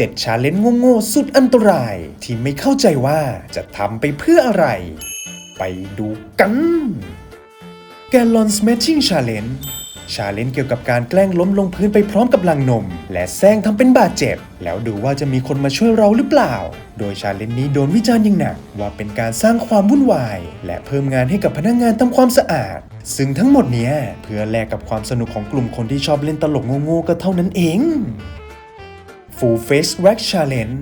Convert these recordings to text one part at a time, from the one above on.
7ชาเลนจ์โง่ๆสุดอันตราย ที่ไม่เข้าใจว่าจะทำไปเพื่ออะไร ไปดูกันแกลลอน Smashing Challenge ชาเลนจ์เกี่ยวกับการแกล้งล้มลงพื้นไปพร้อมกับลังนม และแซงทำเป็นบาดเจ็บ แล้วดูว่าจะมีคนมาช่วยเราหรือเปล่า โดยชาเลนจ์นี้โดนวิจารณ์อย่างหนัก ว่าเป็นการสร้างความวุ่นวาย และเพิ่มงานให้กับพนักงานทำความสะอาด ซึ่งทั้งหมดเนี้ยเพื่อแลกกับความสนุกของกลุ่มคนที่ชอบเล่นตลกโง่ๆก็เท่านั้นเอง Full Face Wax Challenge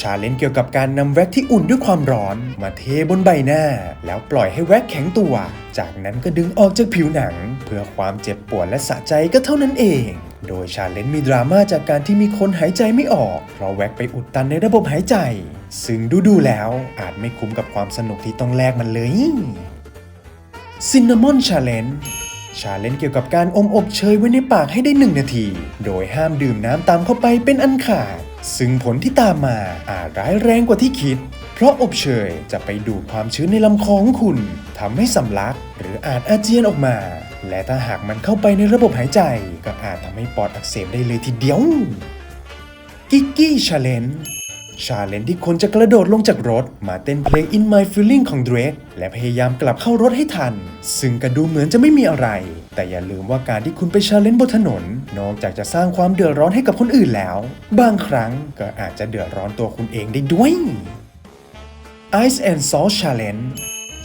ชาเลนจ์เกี่ยวกับการนำแว็กที่อุ่นด้วยความร้อน มาเทบนใบหน้า แล้วปล่อยให้แว็กแข็งตัว จากนั้นก็ดึงออกจากผิวหนัง เพื่อความเจ็บปวดและสะใจก็เท่านั้นเอง โดยชาเลนจ์มีดราม่าจากการที่มีคนหายใจไม่ออก เพราะแว็กไปอุดตันในระบบหายใจ ซึ่งดูๆแล้วอาจไม่คุ้มกับความสนุกที่ต้องแลกมันเลยซินนามอน ชาเลนจ์เลนจ์เกี่ยวกับการอมอบเชยไว้ในปากให้ได้ 1 นาที โดยห้ามดื่มน้ำตามเข้าไปเป็นอันขาด ซึ่งผลที่ตามมาอาจร้ายแรงกว่าที่คิด เพราะอบเชยจะไปดูดความชื้นในลำคอของคุณทำให้สำลัก หรืออาจอาเจียนออกมา และถ้าหากมันเข้าไปในระบบหายใจ ก็อาจทำให้ปอดอักเสบได้เลยทีเดียว กิกกี้ชาเลนจ์ ชาเลนที่คนจะกระโดดลงจากรถ มาเต้นเพลง In My Feeling ของ Drake และพยายามกลับเข้ารถให้ทัน ซึ่งก็ดูเหมือนจะไม่มีอะไร แต่อย่าลืมว่าการที่คุณไปชาเลนจ์บนถนน นอกจากจะสร้างความเดือดร้อนให้กับคนอื่นแล้ว บางครั้งก็อาจจะเดือดร้อนตัวคุณเองได้ด้วย Ice and Salt Challenge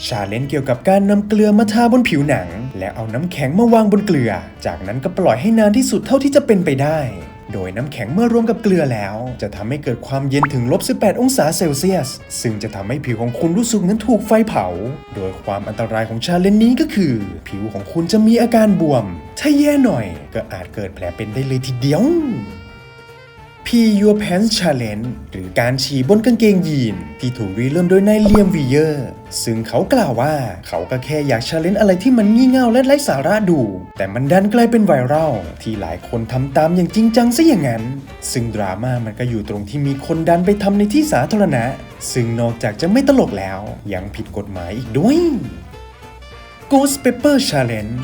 ชาเลนจ์เกี่ยวกับการนำเกลือมาทาบนผิวหนัง และเอาน้ำแข็งมาวางบนเกลือ จากนั้นก็ปล่อยให้นานที่สุดเท่าที่จะเป็นไปได้ โดยน้ำแข็งเมื่อรวมกับเกลือแล้ว จะทำให้เกิดความเย็นถึงลบ 18 องศาเซลเซียส ซึ่งจะทำให้ผิวของคุณรู้สึกเหมือนถูกไฟเผา โดยความอันตรายของชาเลนจ์นี้ก็คือ ผิวของคุณจะมีอาการบวม ถ้าแย่หน่อยก็อาจเกิดแผลเป็นได้เลยทีเดียว P Your Pants Challenge หรือการฉี่บนกางเกงยีน ที่ถูกรีเริ่มโดยนายเลียมวีเยอร์ ซึ่งเขากล่าวว่าเขาก็แค่อยากชาเลนจ์อะไรที่มันงี่เง่าและไร้สาระดู แต่มันดันกลายเป็นไวรัลที่หลายคนทำตามอย่างจริงจังซะอย่างนั้น ซึ่งดราม่ามันก็อยู่ตรงที่มีคนดันไปทำในที่สาธารณะ ซึ่งนอกจากจะไม่ตลกแล้ว ยังผิดกฎหมายอีกด้วย Ghost Pepper Challenge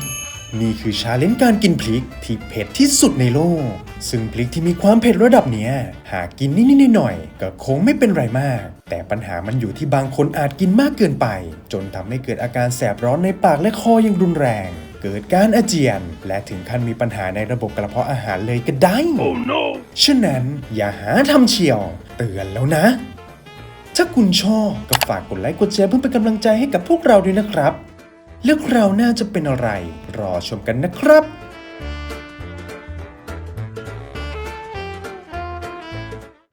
นี่คือชาเลนจ์การกินพริกที่เผ็ดที่สุดในโลก ซึ่งพริกที่มีความเผ็ดระดับเนี้ย หากกินนิดๆหน่อยๆก็คงไม่เป็นไรมาก แต่ปัญหามันอยู่ที่บางคนอาจกินมากเกินไป จนทำให้เกิดอาการแสบร้อนในปากและคออย่างรุนแรง เกิดการอาเจียน และถึงขั้นมีปัญหาในระบบกระเพาะอาหารเลยก็ได้ oh, no. ฉะนั้นอย่าหาทำเชียว เตือนแล้วนะถ้าคุณชอบก็ฝากกดไลค์กดแชร์เพื่อเป็นกำลังใจให้กับพวกเราด้วยนะครับ แล้วคราวหน้าจะเป็นอะไร รอชมกันนะครับ